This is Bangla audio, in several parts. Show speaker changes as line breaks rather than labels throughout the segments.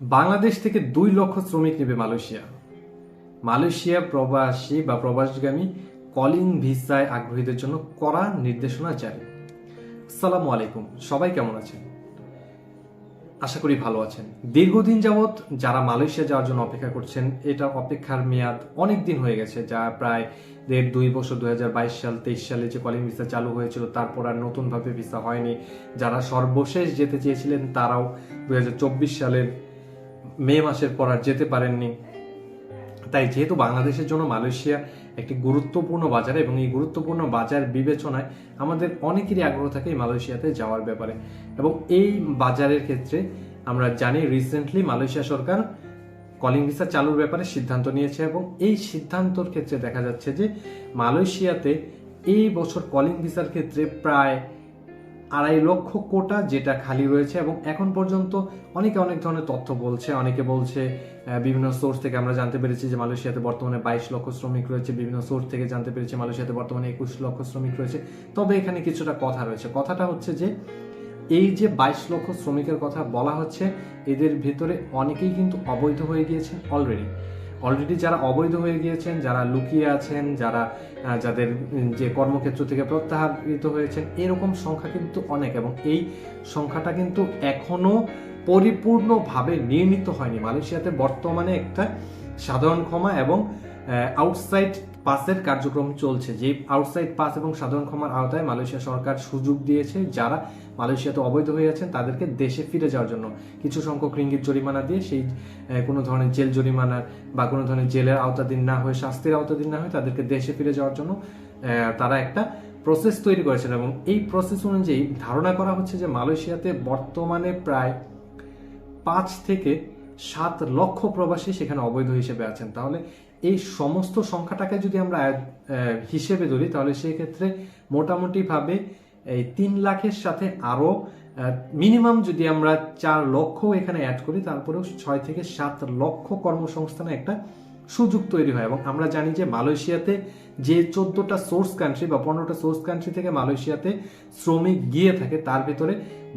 বাংলাদেশ থেকে দুই লক্ষ শ্রমিক নেবে মালয়েশিয়া। মালয়েশিয়া প্রবাসী বা প্রবাসগামী কলিং ভিসায় আগ্রহীদের জন্য কড়া নির্দেশনা জারি। আসসালামু আলাইকুম, সবাই কেমন আছেন? আশা করি ভালো আছেন। দীর্ঘদিন যাবৎ যারা মালয়েশিয়া যাওয়ার জন্য অপেক্ষা করছেন, এটা অপেক্ষার মেয়াদ অনেক দিন হয়ে গেছে, যা প্রায় দেড়, দুই বছর, দুই হাজার বাইশ সাল, তেইশ সালে যে কলিং ভিসা চালু হয়েছিল, তারপর আর নতুনভাবে ভিসা হয়নি। যারা সর্বশেষ যেতে চেয়েছিলেন, তারাও দুই হাজার চব্বিশ সালের মে মাসের পর আর যেতে পারেননি। তাই যেহেতু বাংলাদেশের জন্য মালয়েশিয়া একটি গুরুত্বপূর্ণ বাজার এবং এই গুরুত্বপূর্ণ বাজার বিবেচনায় আমাদের অনেকেরই আগ্রহ থাকে মালয়েশিয়াতে যাওয়ার ব্যাপারে। এবং এই বাজারের ক্ষেত্রে আমরা জানি রিসেন্টলি মালয়েশিয়া সরকার কলিং ভিসা চালুর ব্যাপারে সিদ্ধান্ত নিয়েছে এবং এই সিদ্ধান্তর ক্ষেত্রে দেখা যাচ্ছে যে মালয়েশিয়াতে এই বছর কলিং ভিসার ক্ষেত্রে প্রায় আড়াই লক্ষ কোটা যেটা খালি রয়েছে এবং এখন পর্যন্ত অনেকে অনেক ধরনের তথ্য বলছে, অনেকে বলছে বিভিন্ন সোর্স থেকে আমরা জানতে পেরেছি যে মালয়েশিয়াতে বর্তমানে বাইশ লক্ষ শ্রমিক রয়েছে, বিভিন্ন সোর্স থেকে জানতে পেরেছি মালয়েশিয়াতে বর্তমানে একুশ লক্ষ শ্রমিক রয়েছে। তবে এখানে কিছুটা কথা রয়েছে। কথাটা হচ্ছে যে, এই যে বাইশ লক্ষ শ্রমিকের কথা বলা হচ্ছে, এদের ভেতরে অনেকেই কিন্তু অবৈধ হয়ে গিয়েছেন অলরেডি অলরেডি যারা অবৈধ হয়ে গিয়েছেন, যারা লুকিয়ে আছেন, যারা যাদের যে কর্মক্ষেত্র থেকে প্রত্যাহারিত হয়েছেন, এরকম সংখ্যা কিন্তু অনেক এবং এই সংখ্যাটা কিন্তু এখনও পরিপূর্ণভাবে নির্মিত হয়নি। মালয়েশিয়াতে বর্তমানে একটা সাধারণ ক্ষমা এবং আউটসাইড পাসের কার্যক্রম চলছে। যে আউটসাইড পাস এবং সাধারণ ক্ষমার আওতায় মালয়েশিয়া সরকার সুযোগ দিয়েছে, যারা মালয়েশিয়াতে অবৈধ হয়ে আছেন তাদেরকে দেশে ফিরে যাওয়ার জন্য। কিছু সংখ্যক রিঙ্গিত জরিমানা দিয়ে সেই কোনো ধরনের জেল জরিমানার বা কোনো ধরনের জেলের আওতাধীন না হয়ে, শাস্তির আওতাধীন না হয়ে তাদেরকে দেশে ফিরে যাওয়ার জন্য তারা একটা প্রসেস তৈরি করেছেন এবং এই প্রসেস অনুযায়ী ধারণা করা হচ্ছে যে মালয়েশিয়াতে বর্তমানে প্রায় পাঁচ থেকে সাত লক্ষ প্রবাসী সেখানে অবৈধ হিসেবে আছেন। তাহলে এই সমস্ত সংখ্যাটাকে যদি আমরা হিসেবে ধরি, তাহলে সেক্ষেত্রে মোটামুটিভাবে এই তিন লাখের সাথে আরও মিনিমাম যদি আমরা চার লক্ষ এখানে অ্যাড করি, তারপরেও ছয় থেকে সাত লক্ষ কর্মসংস্থানে একটা সুযোগ তৈরি হয় এবং আমরা জানি যে মালয়েশিয়াতে যে চোদ্দোটা সোর্স কান্ট্রি বা পনেরোটা সোর্স কান্ট্রি থেকে মালয়েশিয়াতে শ্রমিক গিয়ে থাকে, তার ভিতরে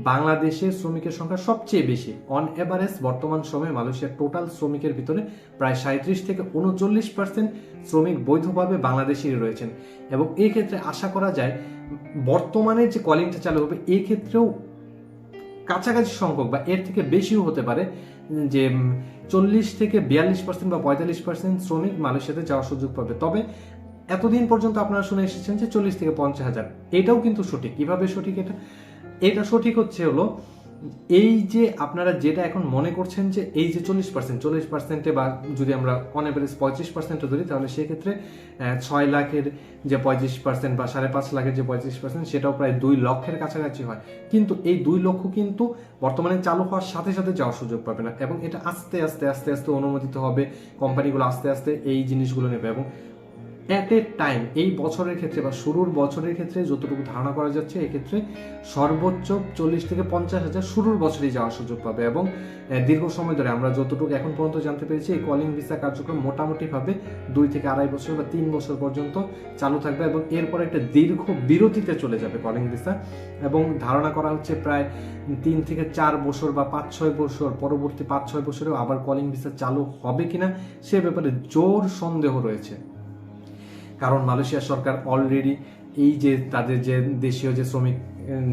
বাংলাদেশে শ্রমিকের সংখ্যা সবচেয়ে বেশি। অন এভারেজ বর্তমান সময়ে মালয়েশিয়ার টোটাল শ্রমিকের ভিতরে প্রায় সাঁত্রিশ থেকে উনচল্লিশ পার্সেন্ট শ্রমিক বৈধভাবে বাংলাদেশি রয়েছেন। এবং এই ক্ষেত্রে আশা করা যায়, বর্তমানে যে কলিংটা চালু হবে এই ক্ষেত্রেও কাছাকাছি সংখ্যক বা এর থেকে বেশিও হতে পারে, যে চল্লিশ থেকে বিয়াল্লিশ পার্সেন্ট বা পঁয়তাল্লিশ পার্সেন্ট শ্রমিক মালয়েশিয়াতে যাওয়ার সুযোগ পাবে। তবে এতদিন পর্যন্ত আপনারা শুনে এসেছেন যে চল্লিশ থেকে পঞ্চাশ হাজার। এটাও কিন্তু সঠিক। কীভাবে সঠিক এটা? এটা সঠিক হচ্ছে হলো এই যে আপনারা যেটা এখন মনে করছেন যে এই যে চল্লিশ পার্সেন্ট চল্লিশ পার্সেন্টে বা যদি আমরা অন এভারেজ পঁয়ত্রিশ পার্সেন্টও ধরি, তাহলে সেক্ষেত্রে ছয় লাখের যে পঁয়ত্রিশ পার্সেন্ট বা সাড়ে পাঁচ লাখের যে পঁয়ত্রিশ পার্সেন্ট সেটাও প্রায় দুই লক্ষের কাছাকাছি হয়। কিন্তু এই দুই লক্ষ কিন্তু বর্তমানে চালু হওয়ার সাথে সাথে যাওয়ার সুযোগ পাবে না এবং এটা আস্তে আস্তে আস্তে আস্তে অনুমোদিত হবে কোম্পানিগুলো আস্তে আস্তে এই জিনিসগুলো নেবে এবং অ্যাট এ টাইম এই বছরের ক্ষেত্রে বা শুরুর বছরের ক্ষেত্রে যতটুকু ধারণা করা যাচ্ছে, এক্ষেত্রে সর্বোচ্চ চল্লিশ থেকে পঞ্চাশ হাজার শুরুর বছরেই যাওয়ার সুযোগ পাবে এবং দীর্ঘ সময় ধরে আমরা যতটুকু এখন পর্যন্ত জানতে পেরেছি, এই কলিং ভিসা কার্যক্রম মোটামুটিভাবে দুই থেকে আড়াই বছর বা তিন বছর পর্যন্ত চালু থাকবে এবং এরপর একটা দীর্ঘ বিরতিতে চলে যাবে কলিং ভিসা এবং ধারণা করা হচ্ছে প্রায় তিন থেকে চার বছর বা পাঁচ ছয় বছর, পরবর্তী পাঁচ ছয় বছরেও আবার কলিং ভিসা চালু হবে কিনা সে ব্যাপারে জোর সন্দেহ রয়েছে। কারণ মালয়েশিয়া সরকার অলরেডি এই যে তাদের যে দেশীয় যে শ্রমিক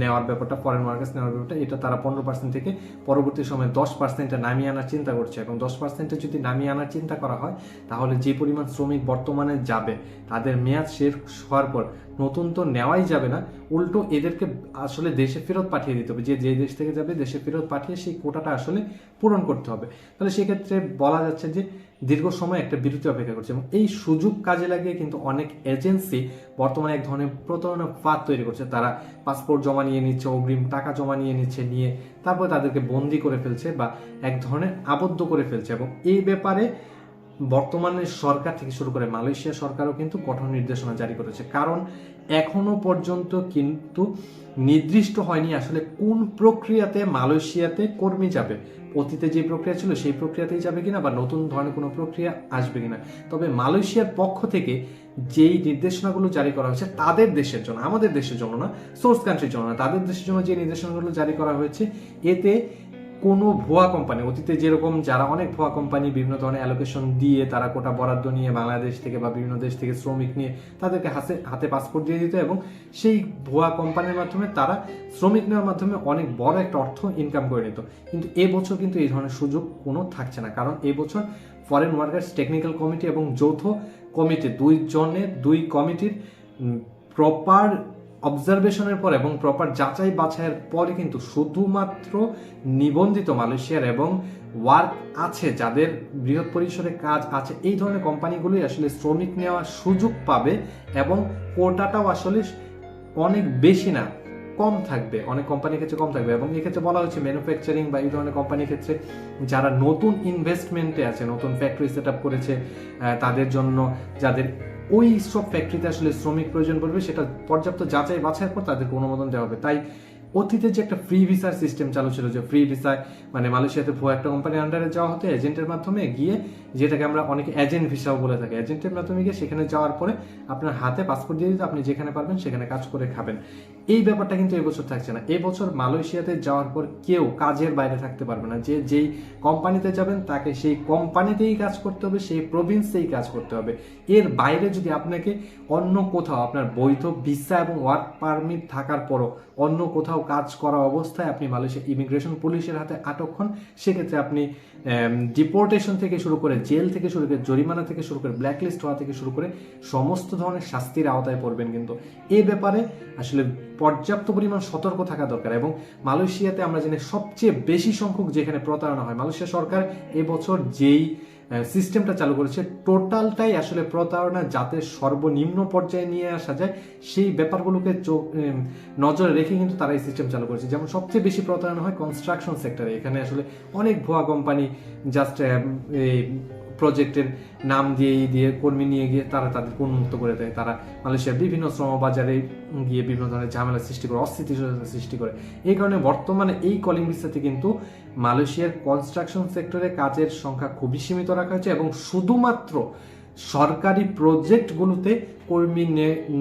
নেওয়ার ব্যাপারটা ফরেন ওয়ার্কার্স নেওয়ার ব্যাপারটা, এটা তারা পনেরো পার্সেন্ট থেকে পরবর্তী সময়ে দশ পার্সেন্টে নামিয়ে আনার চিন্তা করছে। এবং দশ পার্সেন্টে যদি নামিয়ে আনার চিন্তা করা হয়, তাহলে যে পরিমাণ শ্রমিক বর্তমানে যাবে, তাদের মেয়াদ শেষ হওয়ার পর নতুন তো নেওয়াই যাবে না, উল্টো এদেরকে আসলে দেশে ফেরত পাঠিয়ে দিতে হবে। যে যে দেশ থেকে যাবে, দেশে ফেরত পাঠিয়ে সেই কোটাটা আসলে পূরণ করতে হবে। তাহলে সেক্ষেত্রে বলা যাচ্ছে যে দীর্ঘ সময় একটা বিরতি অপেক্ষা করছে এবং এই সুযোগ কাজে লাগিয়ে কিন্তু অনেক এজেন্সি বর্তমানে এক ধরনের প্রতারণা ফাঁদ তৈরি করছে। তারা পাসপোর্ট জমা নিয়ে নিচ্ছে, অগ্রিম টাকা জমা নিয়ে নিচ্ছে, নিয়ে তারপর তাদেরকে বন্দি করে ফেলছে বা এক ধরনের আবদ্ধ করে ফেলছে। এবং এই ব্যাপারে বর্তমানে সরকার থেকে শুরু করে মালয়েশিয়া সরকারও কিন্তু কঠোর নির্দেশনা জারি করেছে। কারণ এখনও পর্যন্ত কিন্তু নির্দিষ্ট হয়নি আসলে কোন প্রক্রিয়াতে মালয়েশিয়াতে কর্মী যাবে অতীতে যে প্রক্রিয়া ছিল সেই প্রক্রিয়াতেই যাবে কিনা বা নতুন ধরনের কোনো প্রক্রিয়া আসবে কিনা। তবে মালয়েশিয়ার পক্ষ থেকে যেই নির্দেশনাগুলো জারি করা হয়েছে তাদের দেশের জন্য, আমাদের দেশের জন্য না, সোর্স কান্ট্রির জন্য না, তাদের দেশের জন্য যে নির্দেশনাগুলো জারি করা হয়েছে, এতে কোনো ভুয়া কোম্পানি অতীতে যেরকম যারা অনেক ভুয়া কোম্পানি বিভিন্ন ধরনের অ্যালোকেশন দিয়ে তারা কোটা বরাদ্দ নিয়ে বাংলাদেশ থেকে বা বিভিন্ন দেশ থেকে শ্রমিক নিয়ে তাদেরকে হাতে হাতে পাসপোর্ট দিয়ে দিত এবং সেই ভুয়া কোম্পানির মাধ্যমে তারা শ্রমিক নেওয়ার মাধ্যমে অনেক বড় একটা অর্থ ইনকাম করে নিত। কিন্তু এবছর কিন্তু এই ধরনের সুযোগ কোনো থাকছে না। কারণ এবছর ফরেন ওয়ার্কার্স টেকনিক্যাল কমিটি এবং যৌথ কমিটি দুই জনের দুই কমিটির প্রপার অবজারভেশনের পর এবং প্রপার যাচাই বাছাইয়ের পরে কিন্তু শুধুমাত্র নিবন্ধিত মালয়েশিয়ার এবং ওয়ার্ক আছে, যাদের বৃহৎ পরিসরে কাজ আছে। এই ধরনের কোম্পানিগুলোই আসলে শ্রমিক নেওয়ার সুযোগ পাবে এবং কোটাটাও আসলে অনেক বেশি না, কম থাকবে। অনেক কোম্পানির ক্ষেত্রে কম থাকবে এবং এক্ষেত্রে বলা হচ্ছে ম্যানুফ্যাকচারিং বা এই ধরনের কোম্পানির ক্ষেত্রে যারা নতুন ইনভেস্টমেন্টে আছে, নতুন ফ্যাক্টরি সেট করেছে তাদের জন্য যাদের ওই সব ফ্যাক্টরিতে আসলে শ্রমিক প্রয়োজন পড়বে, সেটা পর্যাপ্ত যাচাই বাছাই পর তাদেরকে অনুমোদন দেওয়া হবে। তাই অতীতে যে একটা ফ্রি ভিসার সিস্টেম চালু ছিল, যে ফ্রি ভিসায় মানে মালয়েশিয়াতে ভুয়া একটা কোম্পানির আন্ডারে যাওয়া হতো এজেন্টের মাধ্যমে গিয়ে যেটাকে আমরা অনেকে এজেন্ট ভিসাও বলে থাকি এজেন্টের মাধ্যমে গিয়ে সেখানে যাওয়ার পরে আপনার হাতে পাসপোর্ট দিয়ে দিতে আপনি যেখানে পারবেন সেখানে কাজ করে খাবেন। এই ব্যাপারটা কিন্তু এবছর থাকছে না। এবছর মালয়েশিয়াতে যাওয়ার পর কেউ কাজের বাইরে থাকতে পারবে না। যে যেই কোম্পানিতে যাবেন, তাকে সেই কোম্পানিতেই কাজ করতে হবে, সেই প্রভিন্সেই কাজ করতে হবে। এর বাইরে যদি আপনাকে অন্য কোথাও আপনার বৈধ ভিসা এবং ওয়ার্ক পারমিট থাকার পরও অন্য কোথাও কাজ করা অবস্থায় আপনি মালয়েশিয়া ইমিগ্রেশন পুলিশের হাতে আটক হন, সেক্ষেত্রে আপনি ডিপোর্টেশন থেকে শুরু করে জেল থেকে শুরু করে জরিমানা থেকে শুরু করে ব্ল্যাকলিস্ট হওয়া থেকে শুরু করে সমস্ত ধরনের শাস্তির আওতায় পড়বেন কিন্তু। এ ব্যাপারে আসলে পর্যাপ্ত পরিমাণ সতর্ক থাকা দরকার এবং মালয়েশিয়াতে আমরা জানি সবচেয়ে বেশি সংখ্যক যেখানে প্রতারণা হয়, মালয়েশিয়া সরকার এবছর যেই সিস্টেমটা চালু করেছে, টোটালটাই আসলে প্রতারণা যাতে সর্বনিম্ন পর্যায়ে নিয়ে আসা যায়, সেই ব্যাপারগুলোকে চোখ নজরে রেখে কিন্তু তারা এই সিস্টেম চালু করেছে। যেমন সবচেয়ে বেশি প্রতারণা হয় কনস্ট্রাকশন সেক্টরে এখানে আসলে অনেক ভুয়া কোম্পানি জাস্ট প্রজেক্টের নাম দিয়ে দিয়ে কর্মী নিয়ে গিয়ে তারা তাদেরকে উন্মুক্ত করে দেয়। তারা মালয়েশিয়ার বিভিন্ন শ্রম বাজারে গিয়ে বিভিন্ন ধরনের ঝামেলা সৃষ্টি করে, অস্থিতিশীলতা সৃষ্টি করে। এই কারণে বর্তমানে এই কলিং ভিসাতে কিন্তু মালয়েশিয়ার কনস্ট্রাকশন সেক্টরে কাজের সংখ্যা খুবই সীমিত রাখা হয়েছে এবং শুধুমাত্র সরকারি প্রজেক্টগুলোতে কর্মী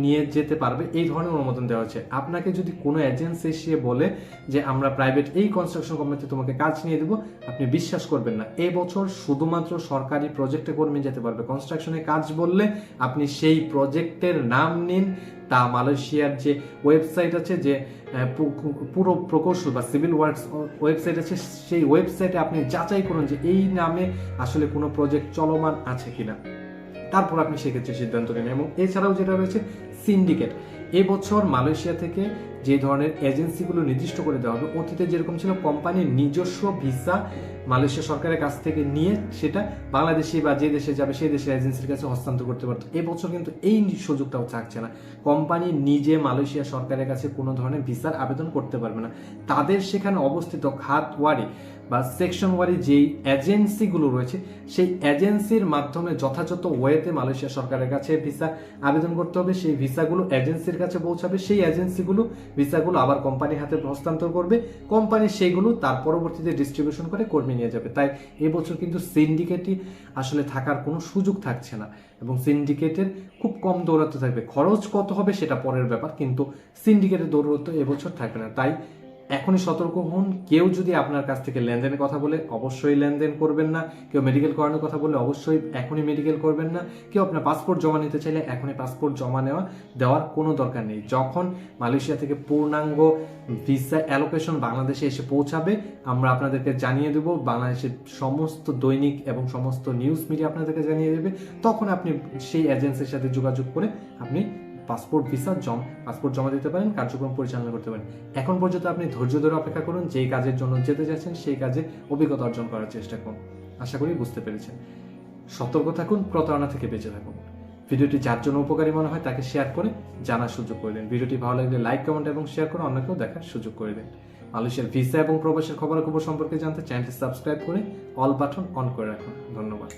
নিয়ে যেতে পারবে, এই ধরনের অনুমোদন দেওয়া হচ্ছে। আপনাকে যদি কোনো এজেন্সি এসে বলে যে, আমরা প্রাইভেট এই কনস্ট্রাকশন কোম্পানিতে তোমাকে কাজ নিয়ে দেবো, আপনি বিশ্বাস করবেন না। এই বছর শুধুমাত্র সরকারি প্রজেক্টে কর্মী যেতে পারবে। কনস্ট্রাকশনে কাজ বললে আপনি সেই প্রজেক্টের নাম নিন। তা মালয়েশিয়ার যে ওয়েবসাইট আছে, যে পুরো প্রকৌশল বা সিভিল ওয়ার্কস ওয়েবসাইট আছে, সেই ওয়েবসাইটে আপনি যাচাই করুন যে, এই নামে আসলে কোনো প্রজেক্ট চলমান আছে কিনা। তারপর আপনি সেক্ষেত্রে সিদ্ধান্ত নেন। এবং এছাড়াও যেটা রয়েছে সিন্ডিকেট এবছর মালয়েশিয়া থেকে যে ধরনের এজেন্সিগুলো নির্দিষ্ট করে দেওয়া হবে, অতীতে যেরকম ছিল কোম্পানির নিজস্ব ভিসা মালয়েশিয়া সরকারের কাছ থেকে নিয়ে সেটা বাংলাদেশি বা যে দেশে যাবে সেই দেশের এজেন্সির কাছে হস্তান্তর করতে পারতো। এবছর কিন্তু এই সুযোগটাও থাকছে না। কোম্পানি নিজে মালয়েশিয়া সরকারের কাছে কোনো ধরনের ভিসার আবেদন করতে পারবে না। তাদের সেখানে অবস্থিত খাত ওয়ারি বা সেকশন ওয়ারি যেই এজেন্সিগুলো রয়েছে, সেই এজেন্সির মাধ্যমে যথাযথ ওয়েতে মালয়েশিয়া সরকারের কাছে ভিসা আবেদন করতে হবে। সেই ভিসাগুলো এজেন্সির কাছে পৌঁছাবে। সেই এজেন্সিগুলো ভিসাগুলো আবার কোম্পানির হাতে হস্তান্তর করবে। কোম্পানি সেইগুলো তার পরবর্তীতে ডিস্ট্রিবিউশন করে কর্মী নিয়ে যাবে। তাই এবছর কিন্তু সিন্ডিকেটই আসলে থাকার কোনো সুযোগ থাকছে না এবং সিন্ডিকেটের খুব কম দৌরাত্ম থাকবে। খরচ কত হবে সেটা পরের ব্যাপার, কিন্তু সিন্ডিকেটের দৌরাত্ম এবছর থাকবে না। তাই এখনই সতর্ক হন। কেউ যদি আপনার কাছ থেকে লেনদেনের কথা বলে, অবশ্যই লেনদেন করবেন না। কেউ মেডিকেল করানোর কথা বলে অবশ্যই এখনই মেডিকেল করবেন না। কেউ আপনার পাসপোর্ট জমা নিতে চাইলে, এখনই পাসপোর্ট জমা নেওয়া দেওয়ার কোনো দরকার নেই। যখন মালয়েশিয়া থেকে পূর্ণাঙ্গ ভিসা অ্যালোকেশন বাংলাদেশে এসে পৌঁছাবে, আমরা আপনাদেরকে জানিয়ে দেব। বাংলাদেশের সমস্ত দৈনিক এবং সমস্ত নিউজ মিডিয়া আপনাদেরকে জানিয়ে দেবে। তখন আপনি সেই এজেন্সির সাথে যোগাযোগ করে আপনি পাসপোর্ট ভিসা জম, পাসপোর্ট জমা দিতে পারেন, কার্যক্রম পরিচালনা করতে পারেন। এখন পর্যন্ত আপনি ধৈর্য ধরে অপেক্ষা করুন, যেই কাজের জন্য যেতে যাচ্ছেন সেই কাজে অভিজ্ঞতা অর্জন করার চেষ্টা করুন। আশা করি বুঝতে পেরেছেন। সতর্ক থাকুন, প্রতারণা থেকে বেঁচে থাকুন। ভিডিওটি যার জন্য উপকারী মনে হয় তাকে শেয়ার করে জানার সুযোগ করে দিন। ভিডিওটি ভালো লাগলে লাইক, কমেন্ট এবং শেয়ার করে অন্যকেও দেখার সুযোগ করে দিন। মালয়েশিয়ার ভিসা এবং প্রবাসের খবরাখবর সম্পর্কে জানতে চ্যানেলটি সাবস্ক্রাইব করে অল বাটন অন করে রাখুন। ধন্যবাদ।